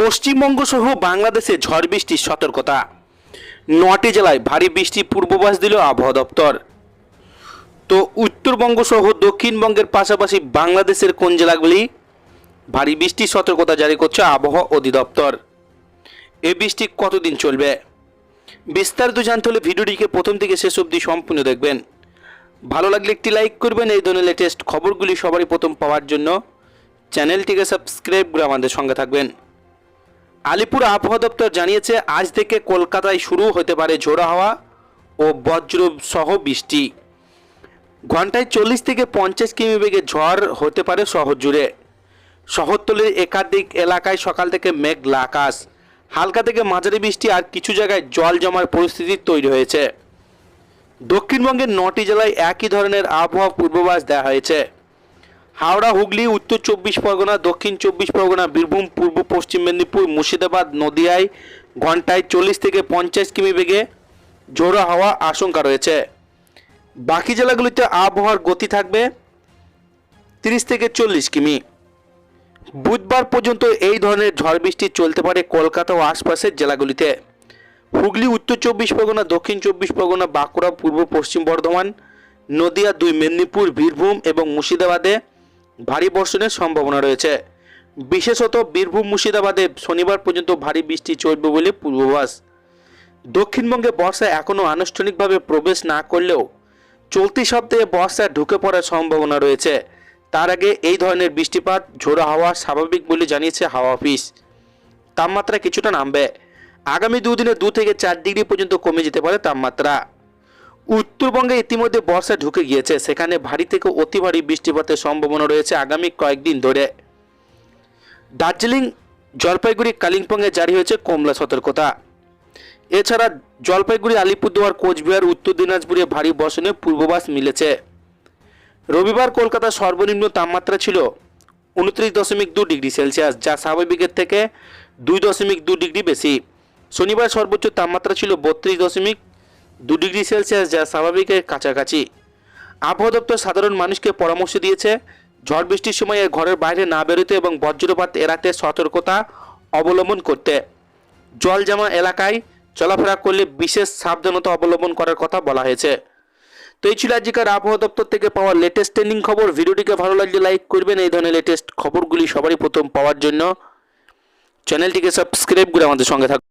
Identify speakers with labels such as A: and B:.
A: পশ্চিমবঙ্গ সহ বাংলাদেশে ঝড় বৃষ্টির সতর্কতা। নটি জেলায় ভারী বৃষ্টি পূর্বাভাস দিল আবহাওয়া দপ্তর। তো উত্তরবঙ্গ সহ দক্ষিণবঙ্গের পাশাপাশি বাংলাদেশের কোন জেলাগুলি ভারী বৃষ্টির সতর্কতা জারি করছে আবহাওয়া অধিদপ্তর? এই বৃষ্টি কতদিন চলবে? বিস্তারিত জানতে হলে ভিডিওটিকে প্রথম থেকে শেষ অবধি সম্পূর্ণ দেখবেন। ভালো লাগলে একটি লাইক করবেন, এই ধরনের লেটেস্ট খবরগুলি সবারই প্রথম পাওয়ার জন্য চ্যানেলটিকে সাবস্ক্রাইব করে আমাদের সঙ্গে থাকবেন। আলিপুর আবহাওয়া দপ্তর জানিয়েছে, আজ থেকে কলকাতায় শুরু হতে পারে ঝোড়ো হাওয়া ও বজ্র সহ বৃষ্টি। ঘন্টায় চল্লিশ থেকে পঞ্চাশ কিমি বেগে ঝড় হতে পারে শহর জুড়ে শহরতলির একাধিক এলাকায় সকাল থেকে মেঘলা আকাশ। হালকা থেকে মাঝারি বৃষ্টি আর কিছু জায়গায় জল জমার পরিস্থিতি তৈরি হয়েছে। দক্ষিণবঙ্গের নটি জেলায় একই ধরনের আবহাওয়া পূর্বাভাস দেওয়া হয়েছে। হাওড়া, হুগলি, উত্তর চব্বিশ পরগনা, দক্ষিণ চব্বিশ পরগনা, বীরভূম, পূর্ব পশ্চিম মেদিনীপুর, মুর্শিদাবাদ, নদিয়ায় ঘন্টায় চল্লিশ থেকে পঞ্চাশ কিমি বেগে ঝোড়ো হাওয়া আশঙ্কা রয়েছে। বাকি জেলাগুলিতে আবহাওয়ার গতি থাকবে তিরিশ থেকে চল্লিশ কিমি। বুধবার পর্যন্ত এই ধরনের ঝড় বৃষ্টি চলতে পারে কলকাতা ও আশপাশের জেলাগুলিতে। হুগলি, উত্তর চব্বিশ পরগনা, দক্ষিণ চব্বিশ পরগনা, বাঁকুড়া, পূর্ব পশ্চিম বর্ধমান, নদিয়া দুই, মেদিনীপুর, বীরভূম এবং মুর্শিদাবাদে ভারী বর্ষণের সম্ভাবনা রয়েছে। বিশেষত বীরভূম, মুর্শিদাবাদে শনিবার পর্যন্ত ভারী বৃষ্টি চলবে বলে পূর্বাভাস। দক্ষিণবঙ্গে বর্ষা এখনও আনুষ্ঠানিকভাবে প্রবেশ না করলেও চলতি সপ্তাহে বর্ষা ঢুকে পড়ার সম্ভাবনা রয়েছে। তার আগে এই ধরনের বৃষ্টিপাত, ঝোড়ো হাওয়া স্বাভাবিক বলে জানিয়েছে হাওয়া অফিস। তাপমাত্রা কিছুটা নামবে। আগামী দুদিনে দু থেকে চার ডিগ্রি পর্যন্ত কমে যেতে পারে তাপমাত্রা। উত্তরবঙ্গে ইতিমধ্যে বর্ষা ঢুকে গিয়েছে। সেখানে ভারী থেকে অতি ভারী বৃষ্টিপাতের সম্ভাবনা রয়েছে আগামী কয়েকদিন ধরে। দার্জিলিং, জলপাইগুড়ি, কালিম্পংয়ে জারি হয়েছে কমলা সতর্কতা। এছাড়া জলপাইগুড়ি, আলিপুরদুয়ার, কোচবিহার, উত্তর দিনাজপুরে ভারী বর্ষণের পূর্বাভাস মিলেছে। রবিবার কলকাতার সর্বনিম্ন তাপমাত্রা ছিল উনত্রিশ দশমিক দু ডিগ্রি সেলসিয়াস, যা স্বাভাবিকের থেকে দুই দশমিক দু ডিগ্রি বেশি। শনিবার সর্বোচ্চ তাপমাত্রা ছিল বত্রিশ দশমিক দু ডিগ্রি সেলসিয়াস যা স্বাভাবিকের কাছাকাছি। আবহাওয়া দপ্তর সাধারণ মানুষকে পরামর্শ দিয়েছে, ঝড় বৃষ্টির সময় ঘরের বাইরে না বেরোতে এবং বজ্রপাত এড়াতে সতর্কতা অবলম্বন করতে। জল জমা এলাকায় চলাফেরা করলে বিশেষ সাবধানতা অবলম্বন করার কথা বলা হয়েছে। তো এই ছিল আজকের আবহাওয়া দপ্তর থেকে পাওয়া লেটেস্ট ট্রেন্ডিং খবর। ভিডিওটিকে ভালো লাগলে লাইক করবেন, এই ধরনের লেটেস্ট খবরগুলি সবারই প্রথম পাওয়ার জন্য। চ্যানেলটিকে সাবস্ক্রাইব করে আমাদের সঙ্গে থাকুন।